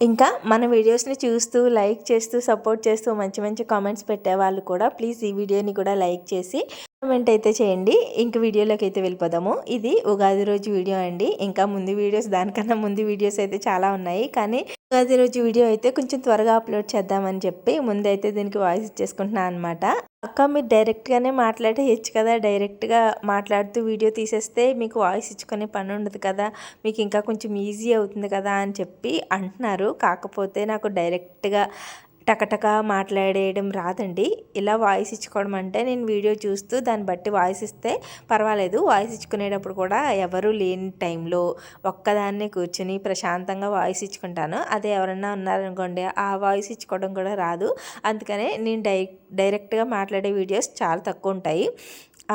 ఇంకా మన వీడియోస్ని చూస్తూ లైక్ చేస్తూ సపోర్ట్ చేస్తూ మంచి మంచి కామెంట్స్ పెట్టే వాళ్ళు కూడా ప్లీజ్ ఈ వీడియోని కూడా లైక్ చేసి కామెంట్ అయితే చేయండి. ఇంక వీడియోలోకి అయితే వెళ్ళిపోదాము. ఇది ఉగాది రోజు వీడియో అండి. ఇంకా ముందు వీడియోస్ దానికన్నా ముందు వీడియోస్ అయితే చాలా ఉన్నాయి. కానీ ఉగాది రోజు వీడియో అయితే కొంచెం త్వరగా అప్లోడ్ చేద్దామని చెప్పి ముందైతే దీనికి వాయిస్ ఇచ్చేసుకుంటున్నాను అనమాట అక్క మీరు డైరెక్ట్గానే మాట్లాడేయచ్చు కదా. డైరెక్ట్గా మాట్లాడుతూ వీడియో తీసేస్తే మీకు వాయిస్ ఇచ్చుకునే పని ఉండదు కదా. మీకు ఇంకా కొంచెం ఈజీ అవుతుంది కదా అని చెప్పి అంటున్నారు. కాకపోతే నాకు డైరెక్ట్గా టకటక మాట్లాడేయడం రాదండి. ఇలా వాయిస్ ఇచ్చుకోవడం అంటే నేను వీడియో చూస్తూ దాన్ని బట్టి వాయిస్ ఇస్తే పర్వాలేదు. వాయిస్ ఇచ్చుకునేటప్పుడు కూడా ఎవరు లేని టైంలో ఒక్కదాన్నే కూర్చుని ప్రశాంతంగా వాయిస్ ఇచ్చుకుంటాను. అదే ఎవరన్నా ఉన్నారనుకోండి ఆ వాయిస్ ఇచ్చుకోవడం కూడా రాదు. అందుకనే నేను డై డైరెక్ట్గా మాట్లాడే వీడియోస్ చాలా తక్కువ ఉంటాయి.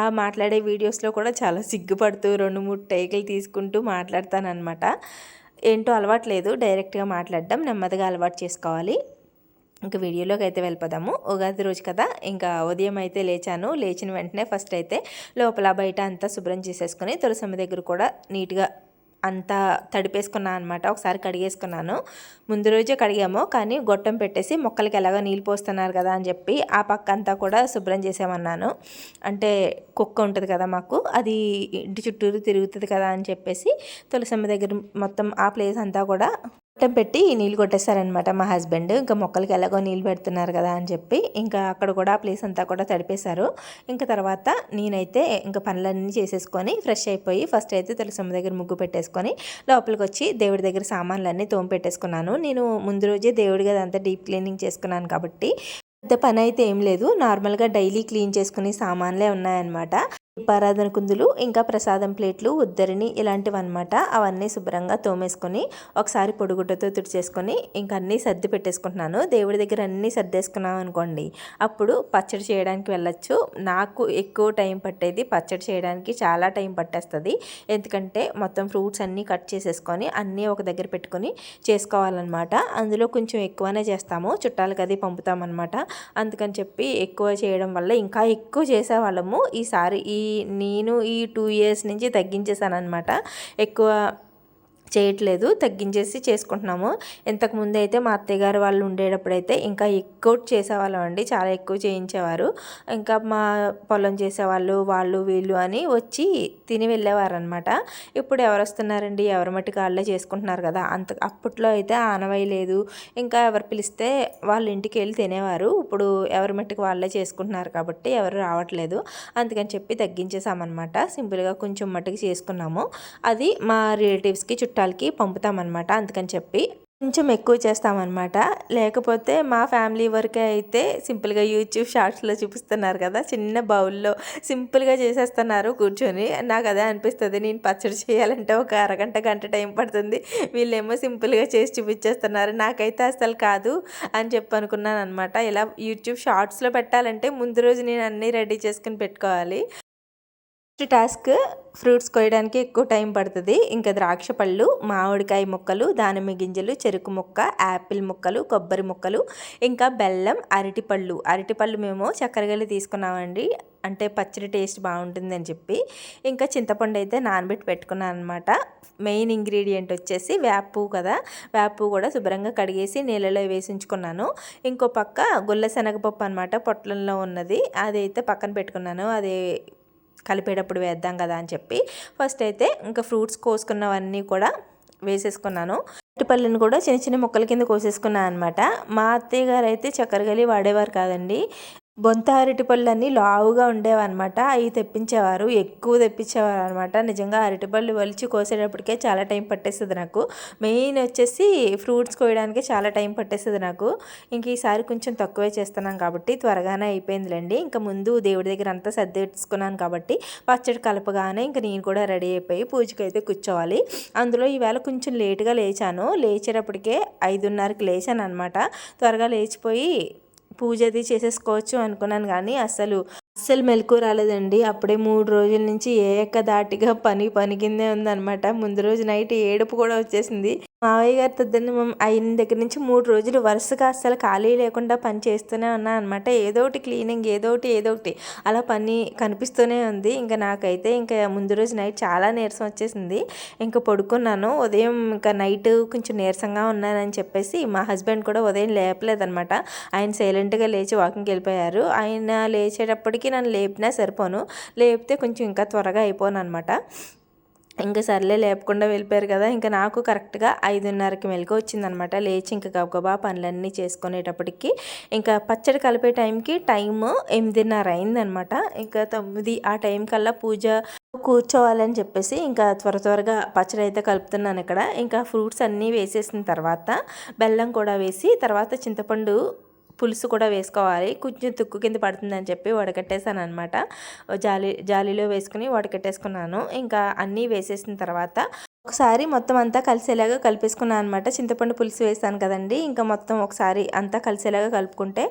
ఆ మాట్లాడే వీడియోస్లో కూడా చాలా సిగ్గుపడుతూ రెండు మూడు టైకులు తీసుకుంటూ మాట్లాడతాను అనమాట ఏంటో అలవాట్లేదు డైరెక్ట్గా మాట్లాడడం నెమ్మదిగా అలవాటు చేసుకోవాలి. ఇంకా వీడియోలోకి అయితే వెళ్ళిపోదాము. ఉగాది రోజు కదా ఇంకా ఉదయం అయితే లేచాను. లేచిన వెంటనే ఫస్ట్ అయితే లోపల బయట అంతా శుభ్రం చేసేసుకొని తులసమ్మ దగ్గర కూడా నీట్గా అంతా తడిపేసుకున్నాను అనమాట ఒకసారి కడిగేసుకున్నాను. ముందు రోజే కడిగాము కానీ గొట్టం పెట్టేసి మొక్కలకి ఎలాగో నీళ్ళు పోస్తున్నారు కదా అని చెప్పి ఆ పక్క అంతా కూడా శుభ్రం చేసామన్నాను అంటే కుక్క ఉంటుంది కదా మాకు అది ఇంటి చుట్టూరు తిరుగుతుంది కదా అని చెప్పేసి తులసమ్మ దగ్గర మొత్తం ఆ ప్లేస్ అంతా కూడా గొట్టం పెట్టి నీళ్ళు కొట్టేశారనమాట మా హస్బెండ్. ఇంకా మొక్కలకి ఎలాగో నీళ్ళు పెడుతున్నారు కదా అని చెప్పి ఇంకా అక్కడ కూడా ప్లేస్ అంతా కూడా తడిపేశారు. ఇంకా తర్వాత నేనైతే ఇంకా పనులన్నీ చేసేసుకొని ఫ్రెష్ అయిపోయి ఫస్ట్ అయితే తులసమ్మ దగ్గర ముగ్గు పెట్టేసుకొని లోపలికి వచ్చి దేవుడి దగ్గర సామాన్లన్నీ తోమి పెట్టేసుకున్నాను. నేను ముందు రోజే దేవుడి గది అంతా డీప్ క్లీనింగ్ చేసుకున్నాను కాబట్టి పెద్ద పని అయితే ఏం లేదు. నార్మల్గా డైలీ క్లీన్ చేసుకునే సామాన్లే ఉన్నాయన్నమాట. దీపారాధన కుందులు ఇంకా ప్రసాదం ప్లేట్లు ఉద్దరిని ఇలాంటివి అనమాట అవన్నీ శుభ్రంగా తోమేసుకొని ఒకసారి పొడుగుడ్డతో తుడిచేసుకొని ఇంకా అన్నీ సర్ది పెట్టేసుకుంటున్నాను. దేవుడి దగ్గర అన్నీ సర్దేసుకున్నాం అనుకోండి అప్పుడు పచ్చడి చేయడానికి వెళ్ళచ్చు. నాకు ఎక్కువ టైం పట్టేది పచ్చడి చేయడానికి చాలా టైం పట్టేస్తుంది. ఎందుకంటే మొత్తం ఫ్రూట్స్ అన్నీ కట్ చేసేసుకొని అన్నీ ఒక దగ్గర పెట్టుకొని చేసుకోవాలన్నమాట. అందులో కొంచెం ఎక్కువనే చేస్తాము. చుట్టాలకు అది పంపుతామన్నమాట. అందుకని చెప్పి ఎక్కువ చేయడం వల్ల ఇంకా ఎక్కువ చేసేవాళ్ళము. ఈసారి ఈ నేను ఈ టూ ఇయర్స్ నుంచి తగ్గించేసాను అనమాట ఎక్కువ చేయట్లేదు తగ్గించేసి చేసుకుంటున్నాము. ఇంతకుముందు అయితే మా అత్తయ్య గారు వాళ్ళు ఉండేటప్పుడైతే ఇంకా ఎక్కువ చేసేవాళ్ళం అండి చాలా ఎక్కువ చేయించేవారు. ఇంకా మా పొలం చేసేవాళ్ళు వాళ్ళు వీళ్ళు అని వచ్చి తిని వెళ్ళేవారు అనమాట ఇప్పుడు ఎవరు వస్తున్నారండి ఎవరి మట్టి వాళ్ళే చేసుకుంటున్నారు కదా. అంత అప్పట్లో అయితే ఆనవాయి లేదు. ఇంకా ఎవరు పిలిస్తే వాళ్ళ ఇంటికి వెళ్ళి తినేవారు. ఇప్పుడు ఎవరి మట్టికి వాళ్ళే చేసుకుంటున్నారు కాబట్టి ఎవరు రావట్లేదు. అందుకని చెప్పి తగ్గించేసామన్నమాట సింపుల్గా కొంచెం మట్టుకు చేసుకున్నాము. అది మా రిలేటివ్స్కి చుట్టాలు చుట్టాలకి పంపుతామన్నమాట అందుకని చెప్పి. కొంచెం ఎక్కువ చేస్తామన్నమాట. లేకపోతే మా ఫ్యామిలీ వరకే అయితే సింపుల్గా యూట్యూబ్ షార్ట్స్లో చూపిస్తున్నారు కదా చిన్న బౌల్లో సింపుల్గా చేసేస్తున్నారు కూర్చొని. నాకు అదే అనిపిస్తుంది నేను పచ్చడి చేయాలంటే ఒక అరగంట గంట టైం పడుతుంది. వీళ్ళేమో సింపుల్గా చేసి చూపించేస్తున్నారు. నాకైతే అసలు కాదు అని చెప్పి అనుకున్నాను అనమాట ఇలా యూట్యూబ్ షార్ట్స్లో పెట్టాలంటే ముందు రోజు నేను అన్నీ రెడీ చేసుకుని పెట్టుకోవాలి. ఫస్ట్ టాస్క్ ఫ్రూట్స్ కోయడానికి ఎక్కువ టైం పడుతుంది. ఇంకా ద్రాక్ష పళ్ళు మామిడికాయ ముక్కలు దానిమ్మ గింజలు చెరుకు ముక్క యాపిల్ ముక్కలు కొబ్బరి ముక్కలు ఇంకా బెల్లం అరటిపళ్ళు అరటిపళ్ళు మేము చక్కెరగల్లి తీసుకున్నామండి. అంటే పచ్చడి టేస్ట్ బాగుంటుంది అని చెప్పి. ఇంకా చింతపండు అయితే నానబెట్టి పెట్టుకున్నాను అనమాట మెయిన్ ఇంగ్రీడియంట్ వచ్చేసి వేపు కదా. వేపు కూడా శుభ్రంగా కడిగేసి నీళ్ళలో వేసించుకున్నాను. ఇంకో పక్క గుల్ల శనగపప్పు అనమాట పొట్లంలో ఉన్నది. అదైతే పక్కన పెట్టుకున్నాను. అది కలిపేటప్పుడు వేద్దాం కదా అని చెప్పి ఫస్ట్ అయితే ఇంకా ఫ్రూట్స్ కోసుకున్నవన్నీ కూడా వేసేసుకున్నాను. అరటిపళ్ళని కూడా చిన్న చిన్న ముక్కల కింద కోసేసుకున్నాను అనమాట మా అత్తయ్య గారు అయితే చక్కెరగలి వాడేవారు కాదండి. బొంత అరటిపళ్ళన్నీ లావుగా ఉండేవన్నమాట. అవి తెప్పించేవారు ఎక్కువ తెప్పించేవారు అనమాట నిజంగా అరటిపళ్ళు వలిచి కోసేటప్పటికే చాలా టైం పట్టేస్తుంది నాకు. మెయిన్ వచ్చేసి ఫ్రూట్స్ కోయడానికి చాలా టైం పట్టేస్తుంది నాకు. ఇంక ఈసారి కొంచెం తక్కువే చేస్తున్నాం కాబట్టి త్వరగానే అయిపోయిందిలేండి. ఇంకా ముందు దేవుడి దగ్గర అంతా సర్దేసుకున్నాను కాబట్టి పచ్చడి కలపగానే ఇంకా నేను కూడా రెడీ అయిపోయి పూజకైతే కూర్చోవాలి. అందులో ఈవేళ కొంచెం లేటుగా లేచాను. లేచేటప్పటికే ఐదున్నరకి లేచాను అనమాట త్వరగా లేచిపోయి పూజ అది చేసేసుకోవచ్చు అనుకున్నాను కానీ అసలు అస్సలు మెలకు రాలేదండి. అప్పుడే మూడు రోజుల నుంచి ఏక దాటిగా పని పని కిందే ఉందనమాట ముందు రోజు నైట్ ఏడుపు కూడా వచ్చేసింది. మావయ్య గారి తద్దన్నం అయిన దగ్గర నుంచి మూడు రోజులు వరుసగా అస్సలు ఖాళీ లేకుండా పని చేస్తూనే ఉన్నా అనమాట ఏదో ఒకటి క్లీనింగ్ ఏదో ఒకటి ఏదో ఒకటి. అలా పని కనిపిస్తూనే ఉంది. ఇంకా నాకైతే ఇంకా ముందు రోజు నైట్ చాలా నీరసం వచ్చేసింది. ఇంకా పడుకున్నాను. ఉదయం ఇంకా నైట్ కొంచెం నీరసంగా ఉన్నానని చెప్పేసి మా హస్బెండ్ కూడా ఉదయం లేపలేదనమాట ఆయన సైలెంట్గా లేచి వాకింగ్కి వెళ్ళిపోయారు. ఆయన లేచేటప్పటికి నన్ను లేపినా సరిపోను. లేపితే కొంచెం ఇంకా త్వరగా అయిపోను అనమాట ఇంకా సర్లే లేపకుండా వెళ్ళిపోయారు కదా. ఇంకా నాకు కరెక్ట్గా ఐదున్నరకి మెలకు వచ్చిందనమాట లేచి ఇంకా గబగబా పనులన్నీ చేసుకునేటప్పటికి ఇంకా పచ్చడి కలిపే టైంకి టైము ఎనిమిదిన్నర అయిందనమాట ఇంకా తొమ్మిది ఆ టైం కల్లా పూజ కూర్చోవాలని చెప్పేసి ఇంకా త్వర త్వరగా పచ్చడి అయితే కలుపుతున్నాను ఇక్కడ. ఇంకా ఫ్రూట్స్ అన్నీ వేసేసిన తర్వాత బెల్లం కూడా వేసి తర్వాత చింతపండు పులుసు కూడా వేసుకోవాలి. కొంచెం తుక్కు కింద పడుతుందని చెప్పి వడకట్టేసాను అనమాట జాలి జాలీలో వేసుకుని వడకట్టేసుకున్నాను. ఇంకా అన్నీ వేసేసిన తర్వాత ఒకసారి మొత్తం అంతా కలిసేలాగా కలిపేసుకున్నాను అనమాట చింతపండు పులుసు వేసాను కదండి. ఇంకా మొత్తం ఒకసారి అంతా కలిసేలాగా కలుపుకుంటే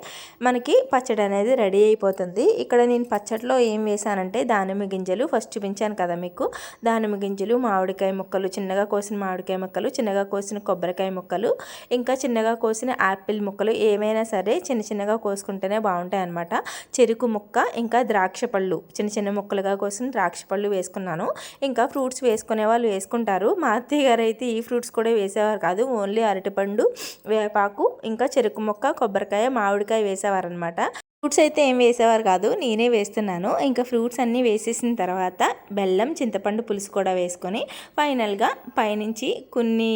మనకి పచ్చడి అనేది రెడీ అయిపోతుంది. ఇక్కడ నేను పచ్చడిలో ఏం వేసానంటే దానిమ్మ గింజలు ఫస్ట్ చూపించాను కదా మీకు. దానిమ్మ గింజలు మామిడికాయ ముక్కలు చిన్నగా కోసిన మామిడికాయ ముక్కలు చిన్నగా కోసిన కొబ్బరికాయ ముక్కలు ఇంకా చిన్నగా కోసిన యాపిల్ ముక్కలు ఏమైనా సరే చిన్న చిన్నగా కోసుకుంటేనే బాగుంటాయి అనమాట చెరుకు ముక్క ఇంకా ద్రాక్ష పళ్ళు. చిన్న చిన్న ముక్కలుగా కోసిన ద్రాక్ష పళ్ళు వేసుకున్నాను. ఇంకా ఫ్రూట్స్ వేసుకునే వాళ్ళు వేసుకుంటారు. వేసేవారు. మా అత్తయ్య గారు అయితే ఈ ఫ్రూట్స్ కూడా వేసేవారు కాదు. ఓన్లీ అరటిపండు వేపాకు ఇంకా చెరుకు మొక్క కొబ్బరికాయ మామిడికాయ వేసేవారు అనమాట ఫ్రూట్స్ అయితే ఏం వేసేవారు కాదు. నేనే వేస్తున్నాను. ఇంకా ఫ్రూట్స్ అన్నీ వేసేసిన తర్వాత బెల్లం చింతపండు పులుసు కూడా వేసుకొని ఫైనల్గా పైనుంచి కొన్ని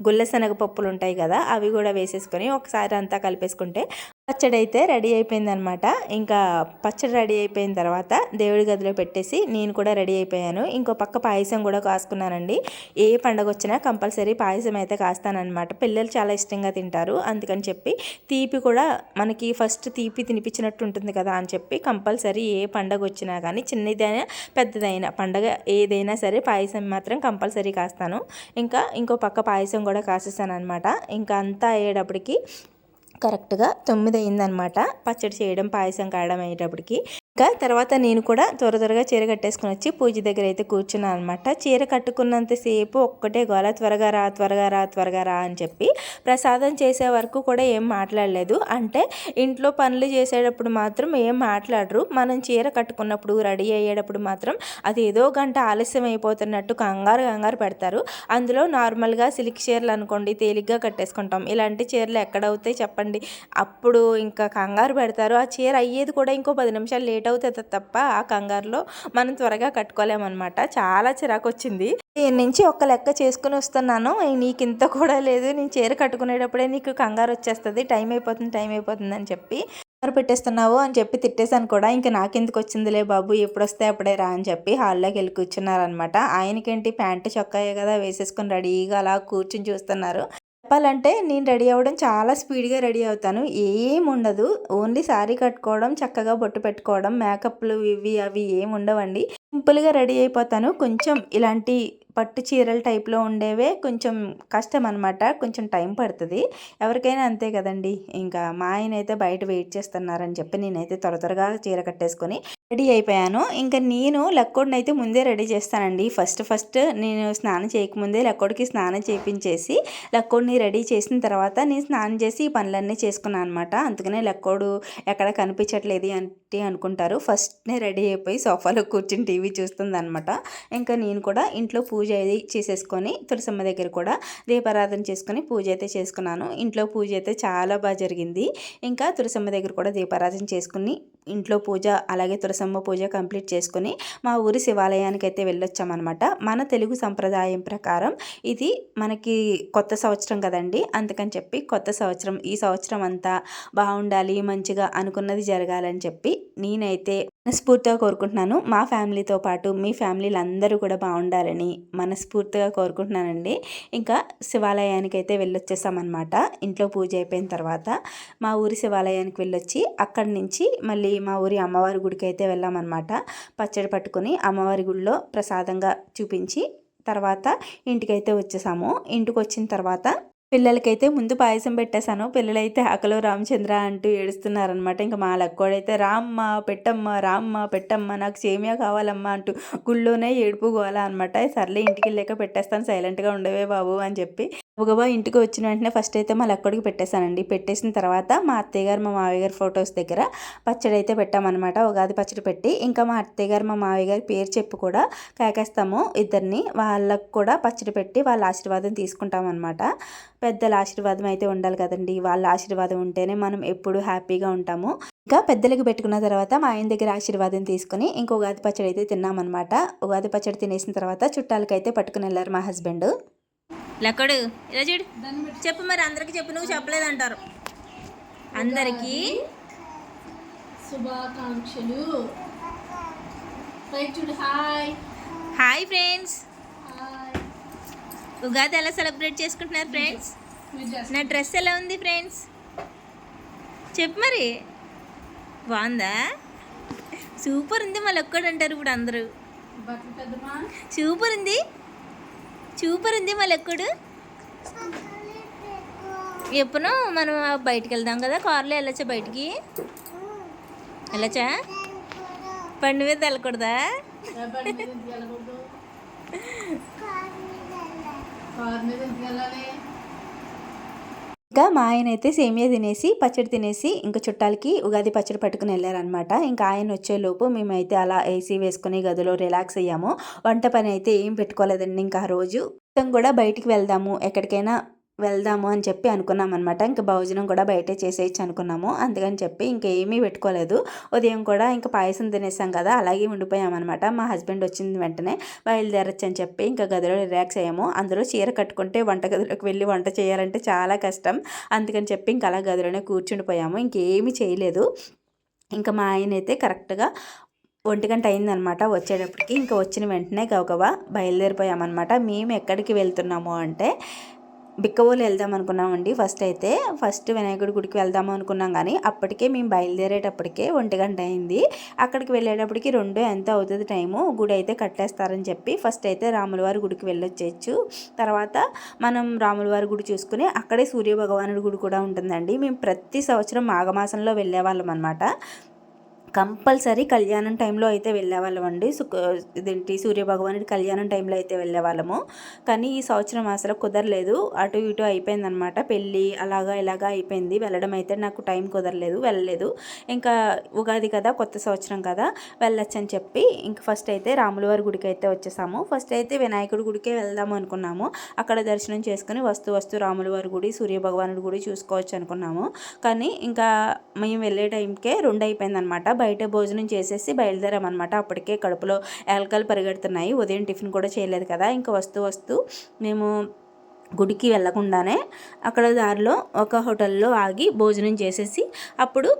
గుల్ల శనగపప్పులు ఉంటాయి కదా అవి కూడా వేసేసుకొని ఒకసారి అంతా కలిపేసుకుంటే పచ్చడి అయితే రెడీ అయిపోయిందనమాట. ఇంకా పచ్చడి రెడీ అయిపోయిన తర్వాత దేవుడి గదిలో పెట్టేసి నేను కూడా రెడీ అయిపోయాను. ఇంకో పక్క పాయసం కూడా కాసుకున్నానండి. ఏ పండగ వచ్చినా కంపల్సరీ పాయసం అయితే కాస్తానమాట పిల్లలు చాలా ఇష్టంగా తింటారు. అందుకని చెప్పి తీపి కూడా మనకి ఫస్ట్ తీపి తినిపించినట్టు ఉంటుంది కదా అని చెప్పి కంపల్సరీ ఏ పండగ వచ్చినా కానీ చిన్నదైనా పెద్దదైనా పండగ ఏదైనా సరే పాయసం మాత్రం కంపల్సరీ కాస్తాను. ఇంకా ఇంకో పక్క పాయసం కూడా కాసేసాను అనమాట ఇంకా అంతా అయ్యేటప్పటికి కరెక్ట్గా తొమ్మిది అయిందనమాట పచ్చడి చేయడం పాయసం కాయడం అయ్యేటప్పటికి. ఇంకా తర్వాత నేను కూడా త్వర త్వరగా చీర కట్టేసుకుని వచ్చి పూజ దగ్గర అయితే కూర్చున్నాను అనమాట చీర కట్టుకున్నంతసేపు ఒక్కటే గోల త్వరగా రా త్వరగా రా త్వరగా రా అని చెప్పి ప్రసాదం చేసే వరకు కూడా ఏం మాట్లాడలేదు. అంటే ఇంట్లో పనులు చేసేటప్పుడు మాత్రం ఏం మాట్లాడరు. మనం చీర కట్టుకున్నప్పుడు రెడీ అయ్యేటప్పుడు మాత్రం అది ఏదో గంట ఆలస్యం అయిపోతున్నట్టు కంగారు కంగారు పెడతారు. అందులో నార్మల్గా సిల్క్ చీరలు అనుకోండి తేలిగ్గా కట్టేసుకుంటాం. ఇలాంటి చీరలు ఎక్కడవుతాయి చెప్పండి. అప్పుడు ఇంకా కంగారు పెడతారు. ఆ చీర అయ్యేది కూడా ఇంకో పది నిమిషాలు లేట్ అవుతుంది తప్ప ఆ కంగారులో మనం త్వరగా కట్టుకోలేమన్నమాట. చాలా చిరాకు వచ్చింది దీని నుంచి ఒక లెక్క చేసుకుని వస్తున్నాను. నీకు ఇంత కూడా లేదు. నేను చీర కట్టుకునేటప్పుడే నీకు కంగారు వచ్చేస్తుంది. టైం అయిపోతుంది టైం అయిపోతుంది అని చెప్పి కంగారు పెట్టేస్తున్నావు అని చెప్పి తిట్టేశాను కూడా. ఇంకా నాకెందుకు వచ్చిందిలే బాబు? ఎప్పుడు వస్తే అప్పుడే రా అని చెప్పి హాల్లోకి వెళ్ళి కూర్చున్నారనమాట ఆయనకేంటి ప్యాంటు చొక్కాయే కదా వేసేసుకొని రెడీగా అలా కూర్చుని చూస్తున్నారు. చెప్పాలంటే నేను రెడీ అవ్వడం చాలా స్పీడ్గా రెడీ అవుతాను. ఏం ఉండదు. ఓన్లీ శారీ కట్టుకోవడం చక్కగా బొట్టు పెట్టుకోవడం మేకప్లు ఇవి అవి ఏమి ఉండవండి. సింపుల్గా రెడీ అయిపోతాను. కొంచెం ఇలాంటి పట్టు చీరల టైప్లో ఉండేవే కొంచెం కష్టం అనమాట కొంచెం టైం పడుతుంది. ఎవరికైనా అంతే కదండి. ఇంకా మా ఆయన అయితే బయట వెయిట్ చేస్తున్నారని చెప్పి నేనైతే త్వర త్వరగా చీర కట్టేసుకొని రెడీ అయిపోయాను. ఇంకా నేను లక్కోడిని అయితే ముందే రెడీ చేస్తానండి. ఫస్ట్ ఫస్ట్ నేను స్నానం చేయకముందే లక్కోడికి స్నానం చేయించేసి లక్కోడిని రెడీ చేసిన తర్వాత నేను స్నానం చేసి ఈ పనులన్నీ చేసుకున్నాను అనమాట అందుకనే లక్కోడు ఎక్కడ కనిపించట్లేదు అంటే అనుకుంటారు. ఫస్ట్నే రెడీ అయిపోయి సోఫాలో కూర్చుని టీవీ చూస్తుంది అనమాట ఇంకా నేను కూడా ఇంట్లో పూజ పూజ అది చేసేసుకొని తులసమ్మ దగ్గర కూడా దీపారాధన చేసుకొని పూజ అయితే చేసుకున్నాను. ఇంట్లో పూజ అయితే చాలా బాగా జరిగింది. ఇంకా తులసమ్మ దగ్గర కూడా దీపారాధన చేసుకుని ఇంట్లో పూజ అలాగే తులసమ్మ పూజ కంప్లీట్ చేసుకుని మా ఊరి శివాలయానికి అయితే వెళ్ళొచ్చామన్నమాట. మన తెలుగు సంప్రదాయం ప్రకారం ఇది మనకి కొత్త సంవత్సరం కదండి. అందుకని చెప్పి కొత్త సంవత్సరం ఈ సంవత్సరం అంతా బాగుండాలి మంచిగా అనుకున్నది జరగాలని చెప్పి నేనైతే మనస్ఫూర్తిగా కోరుకుంటున్నాను. మా ఫ్యామిలీతో పాటు మీ ఫ్యామిలీలు అందరూ కూడా బాగుండాలని మనస్ఫూర్తిగా కోరుకుంటున్నానండి. ఇంకా శివాలయానికి అయితే వెళ్ళొచ్చేసామన్నమాట. ఇంట్లో పూజ అయిపోయిన తర్వాత మా ఊరి శివాలయానికి వెళ్ళొచ్చి అక్కడి నుంచి మళ్ళీ మా ఊరి అమ్మవారి గుడికి అయితే వెళ్ళామన్నమాట. పచ్చడి పట్టుకొని అమ్మవారి గుడిలో ప్రసాదంగా చూపించి తర్వాత ఇంటికైతే వచ్చేసాము. ఇంటికి వచ్చిన తర్వాత పిల్లలకైతే ముందు పాయసం పెట్టేశాను. పిల్లలైతే ఆకలో రామచంద్ర అంటూ ఏడుస్తున్నారనమాట ఇంకా మా లక్కోడైతే రామ్మ పెట్టమ్మ రామ్మ పెట్టమ్మ నాకు సేమియా కావాలమ్మా అంటూ గుళ్ళోనే ఏడుపు గోల అనమాట సర్లే ఇంటికి వెళ్ళాక పెట్టేస్తాను. సైలెంట్గా ఉండవే బాబు అని చెప్పి గబగబా ఇంటికి వచ్చిన వెంటనే ఫస్ట్ అయితే మా లక్కడికి పెట్టేశానండి. పెట్టేసిన తర్వాత మా అత్తయ్య గారు మా మావయ్య గారి ఫొటోస్ దగ్గర పచ్చడి అయితే పెట్టామన్నమాట. ఉగాది పచ్చడి పెట్టి ఇంకా మా అత్తయ్య గారు మా మావయ్య గారి పేరు చెప్పి కూడా కాకేస్తాము ఇద్దరిని. వాళ్ళకు కూడా పచ్చడి పెట్టి వాళ్ళ ఆశీర్వాదం తీసుకుంటామన్నమాట. పెద్దల ఆశీర్వాదం అయితే ఉండాలి కదండి. వాళ్ళ ఆశీర్వాదం ఉంటేనే మనం ఎప్పుడు హ్యాపీగా ఉంటాము. ఇంకా పెద్దలకు పెట్టుకున్న తర్వాత మా ఆయన దగ్గర ఆశీర్వాదం తీసుకుని ఇంకో ఉగాది పచ్చడి అయితే తిన్నామన్నమాట. ఉగాది పచ్చడి తినేసిన తర్వాత చుట్టాలకైతే పట్టుకుని వెళ్ళారు మా హస్బెండ్ లక్కడు. ఇలా చూడు. చెప్పు మరి అందరికి చెప్పు నువ్వు చెప్పలేదంటారు. అందరికీ శుభాకాంక్షలు. చూడు హాయ్. Hi friends. ఉగాది ఎలా సెలబ్రేట్ చేసుకుంటున్నారు ఫ్రెండ్స్? నా డ్రెస్ ఎలా ఉంది ఫ్రెండ్స్? చెప్పు మరి. బాగుందా? సూపర్ ఉంది మళ్ళీ ఒక్కడు అంటారు ఇప్పుడు అందరూ. సూపర్ ఉంది. సూపర్ ఉంది మళ్ళీ ఒక్కడు ఎప్పుడు మనం బయటికి వెళ్దాం కదా కార్లో వెళ్ళచ్చా బయటికి? వెళ్ళచ్చా? పండు మీద వెళ్ళకూడదా? కార్ మీద ఎందుకు వెళ్ళాలి? ఇంకా మా ఆయన అయితే సేమియా తినేసి పచ్చడి తినేసి ఇంకా చుట్టాలకి ఉగాది పచ్చడి పట్టుకుని వెళ్ళారనమాట ఇంకా ఆయన వచ్చేలోపు మేమైతే అలా ఏసీ వేసుకుని గదిలో రిలాక్స్ అయ్యాము. వంట పని అయితే ఏం పెట్టుకోలేదండి. ఇంకా ఆ రోజు మొత్తం కూడా బయటికి వెళ్దాము. ఎక్కడికైనా వెళ్దాము అని చెప్పి అనుకున్నాం అనమాట ఇంకా భోజనం కూడా బయటే చేసేయచ్చు అనుకున్నాము. అందుకని చెప్పి ఇంకా ఏమీ పెట్టుకోలేదు. ఉదయం కూడా ఇంకా పాయసం తినేసాం కదా అలాగే ఉండిపోయామన్నమాట. మా హస్బెండ్ వచ్చిన వెంటనే బయలుదేరచ్చు అని చెప్పి ఇంకా గదిలో రిలాక్స్ అయ్యాము. అందరూ చీర కట్టుకుంటే వంట గదిలోకి వెళ్ళి వంట చేయాలంటే చాలా కష్టం. అందుకని చెప్పి ఇంకా అలా గదిలోనే కూర్చుండిపోయాము ఇంకేమీ చేయలేదు. ఇంకా మా ఆయన అయితే కరెక్ట్గా ఒంటి గంట అయిందనమాట వచ్చేటప్పటికి. ఇంకా వచ్చిన వెంటనే గబగబా బయలుదేరిపోయామన్నమాట. మేము ఎక్కడికి వెళ్తున్నాము అంటే బిక్కవోలు వెళ్దాం అనుకున్నామండి. ఫస్ట్ అయితే ఫస్ట్ వినాయకుడి గుడికి వెళ్దాము అనుకున్నాం కానీ అప్పటికే మేము బయలుదేరేటప్పటికే ఒంటి గంట అయింది. అక్కడికి వెళ్ళేటప్పటికి రెండు ఎంత అవుతుంది టైము గుడి అయితే కట్టేస్తారని చెప్పి ఫస్ట్ అయితే రాములవారి గుడికి వెళ్ళొచ్చేయచ్చు తర్వాత మనం రాములవారి గుడి చూసుకుని అక్కడే సూర్య భగవానుడి గుడి కూడా ఉంటుందండి. మేము ప్రతి సంవత్సరం మాఘమాసంలో వెళ్ళేవాళ్ళం అనమాట కంపల్సరీ కళ్యాణం టైంలో అయితే వెళ్ళేవాళ్ళం అండి సు ఇదేంటి? సూర్యభగవానుడి కళ్యాణం టైంలో అయితే వెళ్ళేవాళ్ళము. కానీ ఈ సంవత్సరం అసలు కుదరలేదు. అటు ఇటు అయిపోయిందనమాట. పెళ్ళి అలాగా ఇలాగా అయిపోయింది. వెళ్ళడం అయితే నాకు టైం కుదరలేదు. వెళ్ళలేదు. ఇంకా ఉగాది కదా కొత్త సంవత్సరం కదా వెళ్ళొచ్చని చెప్పి ఇంక ఫస్ట్ అయితే రాములవారి గుడికి అయితే వచ్చేసాము. ఫస్ట్ అయితే వినాయకుడి గుడికే వెళ్దాము అనుకున్నాము. అక్కడ దర్శనం చేసుకుని వస్తూ వస్తూ రాములవారి గుడి సూర్యభగవానుడి గుడి చూసుకోవచ్చు అనుకున్నాము. కానీ ఇంకా మేము వెళ్ళే టైంకే రెండు అయిపోయిందనమాట బయట భోజనం చేసేసి బయలుదేరామన్నమాట. అప్పటికే కడుపులో ఎలకలు పరిగెడుతున్నాయి. ఉదయం టిఫిన్ కూడా చేయలేదు కదా. ఇంకా వస్తూ వస్తూ మేము గుడికి వెళ్ళకుండానే అక్కడ దారిలో ఒక హోటల్లో ఆగి భోజనం చేసేసి అప్పుడు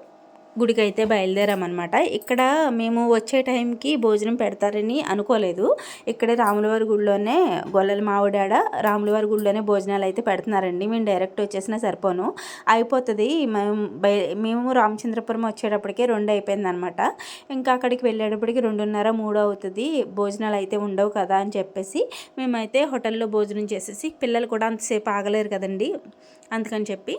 గుడికి అయితే బయలుదేరామన్నమాట. ఇక్కడ మేము వచ్చే టైంకి భోజనం పెడతారని అనుకోలేదు. ఇక్కడే రాములవారి గుడిలోనే గొల్లల మావిడాడ రాములవారి గుడిలోనే భోజనాలు అయితే పెడుతున్నారండి. మేము డైరెక్ట్ వచ్చేసినా సరిపోను. అయిపోతుంది. మేము బయ మేము రామచంద్రపురం వచ్చేటప్పటికే రెండు అయిపోయింది అనమాట ఇంకా అక్కడికి వెళ్ళేటప్పటికి రెండున్నర మూడు అవుతుంది. భోజనాలు అయితే ఉండవు కదా అని చెప్పేసి మేమైతే హోటల్లో భోజనం చేసేసి పిల్లలు కూడా అంతసేపు ఆగలేరు కదండి. అందుకని చెప్పి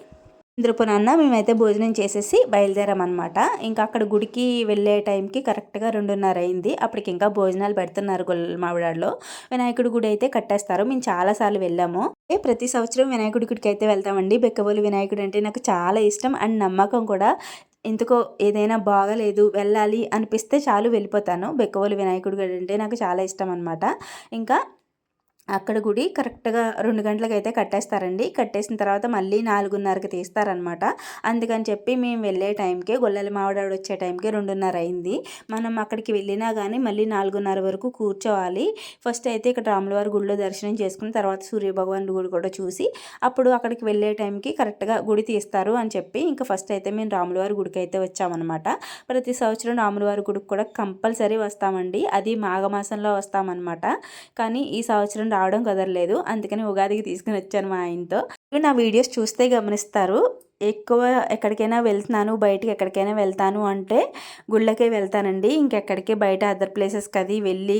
ఇంద్రపురాన్న మేమైతే భోజనం చేసేసి బయలుదేరామన్నమాట. ఇంకా అక్కడ గుడికి వెళ్ళే టైంకి కరెక్ట్గా రెండున్నర అయింది అప్పటికి ఇంకా భోజనాలు పెడుతున్నారు మావిడాడులో వినాయకుడి గుడి అయితే కట్టేస్తారు. మేము చాలాసార్లు వెళ్ళాము. ప్రతి సంవత్సరం వినాయకుడి గుడికి అయితే వెళ్తామండి. బెక్కబోలు వినాయకుడు అంటే నాకు చాలా ఇష్టం. అండ్ నమ్మకం కూడా. ఎందుకో ఏదైనా బాగలేదు వెళ్ళాలి అనిపిస్తే చాలు వెళ్ళిపోతాను. బెక్కవోలు వినాయకుడు గుడి అంటే నాకు చాలా ఇష్టం అనమాట ఇంకా అక్కడ గుడి కరెక్ట్గా రెండు గంటలకు అయితే కట్టేస్తారండి. కట్టేసిన తర్వాత మళ్ళీ నాలుగున్నరకి తీస్తారనమాట అందుకని చెప్పి మేము వెళ్ళే టైంకే గొల్లల మావిడాడు వచ్చే టైంకి రెండున్నర అయింది. మనం అక్కడికి వెళ్ళినా కానీ మళ్ళీ నాలుగున్నర వరకు కూర్చోవాలి. ఫస్ట్ అయితే ఇక్కడ రాములవారి గుడిలో దర్శనం చేసుకుని తర్వాత సూర్యభగవాన్ గుడి కూడా చూసి అప్పుడు అక్కడికి వెళ్ళే టైంకి కరెక్ట్గా గుడి తీస్తారు అని చెప్పి ఇంకా ఫస్ట్ అయితే మేము రాములవారి గుడికి అయితే వచ్చామన్నమాట. ప్రతి సంవత్సరం రాములవారి గుడికి కూడా కంపల్సరీ వస్తామండి. అది మాఘమాసంలో వస్తామన్నమాట. కానీ ఈ సంవత్సరం రావడం కుదరలేదు. అందుకని ఉగాదికి తీసుకుని వచ్చాను మా ఆయనతో. నా వీడియోస్ చూస్తే గమనిస్తారు. ఎక్కువ ఎక్కడికైనా వెళ్తున్నాను బయటికి ఎక్కడికైనా వెళ్తాను అంటే గుళ్ళకే వెళ్తానండి. ఇంకెక్కడికి బయట అదర్ ప్లేసెస్కి అది వెళ్ళి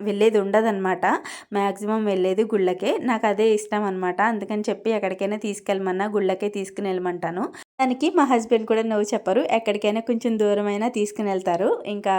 వెళ్ళేది ఉండదన్నమాట. మ్యాక్సిమం వెళ్ళేది గుళ్ళకే. నాకు అదే ఇష్టం అనమాట అందుకని చెప్పి ఎక్కడికైనా తీసుకెళ్ళమన్నా గుళ్ళకే తీసుకుని వెళ్ళమంటాను. దానికి మా హస్బెండ్ కూడా నువ్వు చెప్పరు. ఎక్కడికైనా కొంచెం దూరమైనా తీసుకుని వెళ్తారు. ఇంకా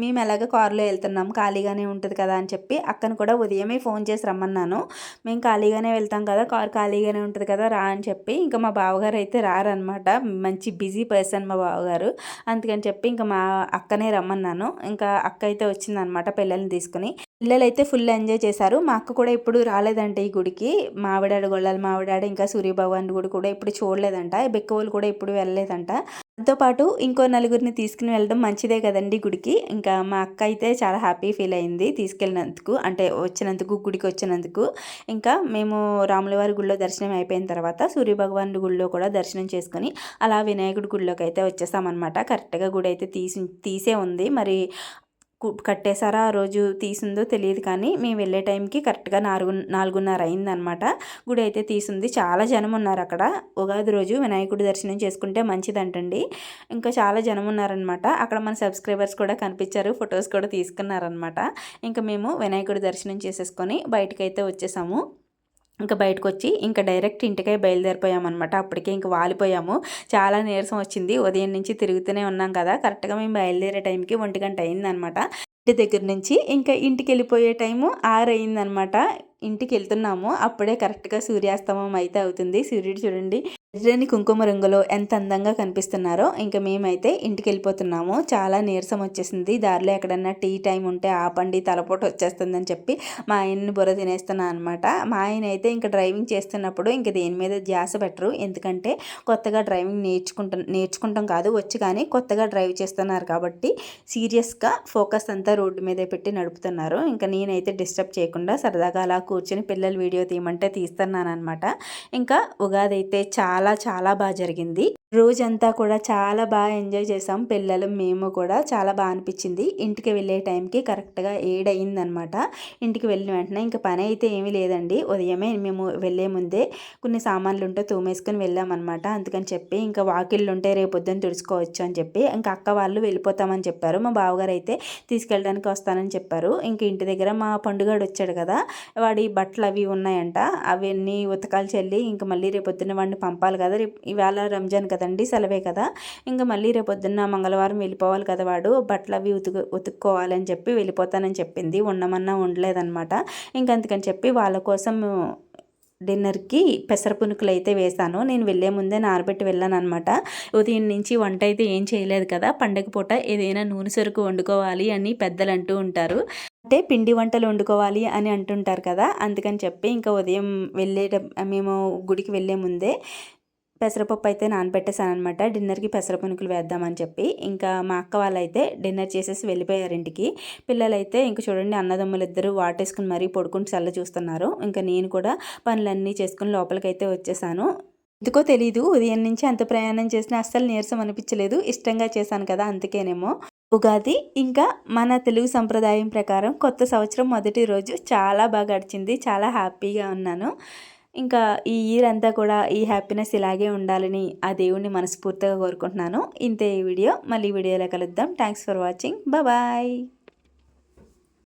మేము ఎలాగ కారులో వెళ్తున్నాం. ఖాళీగానే ఉంటుంది కదా అని చెప్పి అక్కను కూడా ఉదయమే ఫోన్ చేసి రమ్మన్నాను. మేము ఖాళీగానే వెళ్తాం కదా కారు ఖాళీగానే ఉంటుంది కదా రా అని చెప్పి ఇంకా మా బావగారు అయితే రారనమాట మంచి బిజీ పర్సన్ మా బావగారు. అందుకని చెప్పి ఇంకా మా అక్కనే రమ్మన్నాను. ఇంకా అక్క అయితే వచ్చిందనమాట పిల్లల్ని తీసుకుని. పిల్లలు అయితే ఫుల్ ఎంజాయ్ చేశారు. మా అక్క కూడా ఇప్పుడు రాలేదంట ఈ గుడికి. మావిడాడు గొళ్ళాలి మావిడాడు ఇంకా సూర్యభగవాన్ గుడి కూడా ఇప్పుడు చూడలేదంట. బెక్కవోలు కూడా ఇప్పుడు వెళ్ళలేదంట. దాంతో పాటు ఇంకో నలుగురిని తీసుకుని వెళ్ళడం మంచిదే కదండి గుడికి. ఇంకా మా అక్క అయితే చాలా హ్యాపీ ఫీల్ అయింది తీసుకెళ్ళినందుకు. అంటే వచ్చినందుకు గుడికి వచ్చినందుకు. ఇంకా మేము రాములవారి గుడిలో దర్శనం అయిపోయిన తర్వాత సూర్యభగవాన్ గుడిలో కూడా దర్శనం చేసుకొని అలా వినాయకుడి గుడిలోకి అయితే వచ్చేసామన్నమాట. కరెక్ట్గా గుడి అయితే తీసి తీసే ఉంది. మరి కట్టేశారా ఆ రోజు తీసిందో తెలియదు కానీ మేము వెళ్ళే టైంకి కరెక్ట్గా నాలుగు నాలుగున్నర అయిందనమాట గుడి అయితే తీసింది. చాలా జనం ఉన్నారు అక్కడ. ఉగాది రోజు వినాయకుడి దర్శనం చేసుకుంటే మంచిదంటండి. ఇంకా చాలా జనం ఉన్నారనమాట అక్కడ మన సబ్స్క్రైబర్స్ కూడా కనిపించారు. ఫొటోస్ కూడా తీసుకున్నారనమాట ఇంకా మేము వినాయకుడి దర్శనం చేసేసుకొని బయటకైతే వచ్చేసాము. ఇంకా బయటకు వచ్చి ఇంకా డైరెక్ట్ ఇంటికే బయలుదేరిపోయామన్నమాట. అప్పటికే ఇంకా వాలిపోయాము. చాలా నీరసం వచ్చింది. ఉదయం నుంచి తిరుగుతూనే ఉన్నాం కదా. కరెక్ట్గా మేము బయలుదేరే టైంకి ఒంటి గంట అయిందనమాట ఇంటి దగ్గర నుంచి ఇంకా ఇంటికి వెళ్ళిపోయే టైము ఆరు అయిందనమాట ఇంటికి వెళ్తున్నాము అప్పుడే కరెక్ట్గా సూర్యాస్తమం అయితే అవుతుంది. సూర్యుడు చూడండి. ఎర్రని కుంకుమ రంగులో ఎంత అందంగా కనిపిస్తున్నారో ఇంకా మేమైతే ఇంటికి వెళ్ళిపోతున్నాము చాలా నీరసం వచ్చేసింది. దారిలో ఎక్కడన్నా టీ టైం ఉంటే ఆపండి తలపోటు వచ్చేస్తుందని చెప్పి మా ఆయన్ని బుర్ర తినేస్తున్నాను అనమాట మా ఆయన అయితే ఇంకా డ్రైవింగ్ చేస్తున్నప్పుడు ఇంకా దేని మీద ధ్యాస పెట్టరు. ఎందుకంటే కొత్తగా డ్రైవింగ్ నేర్చుకుంటా నేర్చుకుంటాం కాదు వచ్చి కానీ కొత్తగా డ్రైవ్ చేస్తున్నారు కాబట్టి సీరియస్గా ఫోకస్ అంతా రోడ్డు మీదే పెట్టి నడుపుతున్నారు. ఇంకా నేనైతే డిస్టర్బ్ చేయకుండా సరదాగా అలా కూర్చొని పిల్లలు వీడియో తీయమంటే తీస్తున్నాను అనమాట ఇంకా ఉగాది అయితే చాలా చాలా బాగా జరిగింది. రోజంతా కూడా చాలా బాగా ఎంజాయ్ చేసాం. పిల్లలు మేము కూడా చాలా బాగా అనిపించింది. ఇంటికి వెళ్ళే టైంకి కరెక్ట్గా ఏడ్ ఇంటికి వెళ్ళిన వెంటనే ఇంకా పని అయితే ఏమీ లేదండి. ఉదయమే మేము వెళ్ళే ముందే కొన్ని సామాన్లు ఉంటే తోమేసుకొని వెళ్ళామన్నమాట అందుకని చెప్పి ఇంకా వాకిళ్ళు ఉంటే రేపు పొద్దున్న తుడుచుకోవచ్చు అని చెప్పి ఇంకా అక్క వాళ్ళు వెళ్ళిపోతామని చెప్పారు. మా బావగారు అయితే తీసుకెళ్ళడానికి వస్తానని చెప్పారు. ఇంక ఇంటి దగ్గర మా పండుగాడు వచ్చాడు కదా వాడి బట్టలు అవి ఉన్నాయంట. అవన్నీ ఉతకాలు చెల్లి ఇంకా మళ్ళీ రేపు పొద్దున్న వాడిని పంపాలి కదా రేపు ఇవాళ రంజాన్ కదండి సెలవే కదా ఇంకా మళ్ళీ రేపు పొద్దున్న మంగళవారం వెళ్ళిపోవాలి కదా వాడు బట్టలు అవి ఉతుకు ఉతుక్కోవాలని చెప్పి వెళ్ళిపోతానని చెప్పింది ఉండమన్నా ఉండలేదన్నమాట. ఇంకందుకని చెప్పి వాళ్ళ కోసం డిన్నర్కి పెసర పునుకులు అయితే వేశాను. నేను వెళ్ళే ముందే నానబెట్టి వెళ్ళాను అనమాట ఉదయం నుంచి వంట అయితే ఏం చేయలేదు కదా పండగ పూట ఏదైనా నూనె సరుకు వండుకోవాలి అని పెద్దలు అంటూ ఉంటారు. అంటే పిండి వంటలు వండుకోవాలి అని అంటుంటారు కదా అందుకని చెప్పి ఇంకా ఉదయం వెళ్ళే మేము గుడికి వెళ్ళే ముందే పెసరపప్పు అయితే నానబెట్టేశాను అనమాట డిన్నర్కి పెసర పునుకులు వేద్దామని చెప్పి. ఇంకా మా అక్క వాళ్ళైతే డిన్నర్ చేసేసి వెళ్ళిపోయారు ఇంటికి. పిల్లలైతే ఇంక చూడండి అన్నదమ్ములు ఇద్దరు వాటేసుకుని మరీ పడుకుని చల్ల చూస్తున్నారు. ఇంకా నేను కూడా పనులన్నీ చేసుకుని లోపలికైతే వచ్చేసాను. ఎందుకో తెలీదు ఉదయం నుంచి అంత ప్రయాణం చేసినా అస్సలు నీరసం అనిపించలేదు. ఇష్టంగా చేశాను కదా అందుకేనేమో. ఉగాది ఇంకా మన తెలుగు సంప్రదాయం ప్రకారం కొత్త సంవత్సరం మొదటి రోజు చాలా బాగా గడిచింది చాలా హ్యాపీగా ఉన్నాను. ఇంకా ఈ ఇయర్ అంతా కూడా ఈ హ్యాపీనెస్ ఇలాగే ఉండాలని ఆ దేవుణ్ణి మనస్ఫూర్తిగా కోరుకుంటున్నాను. ఇంతే ఈ వీడియో మళ్ళీ వీడియోలో కలుద్దాం. Thanks for watching bye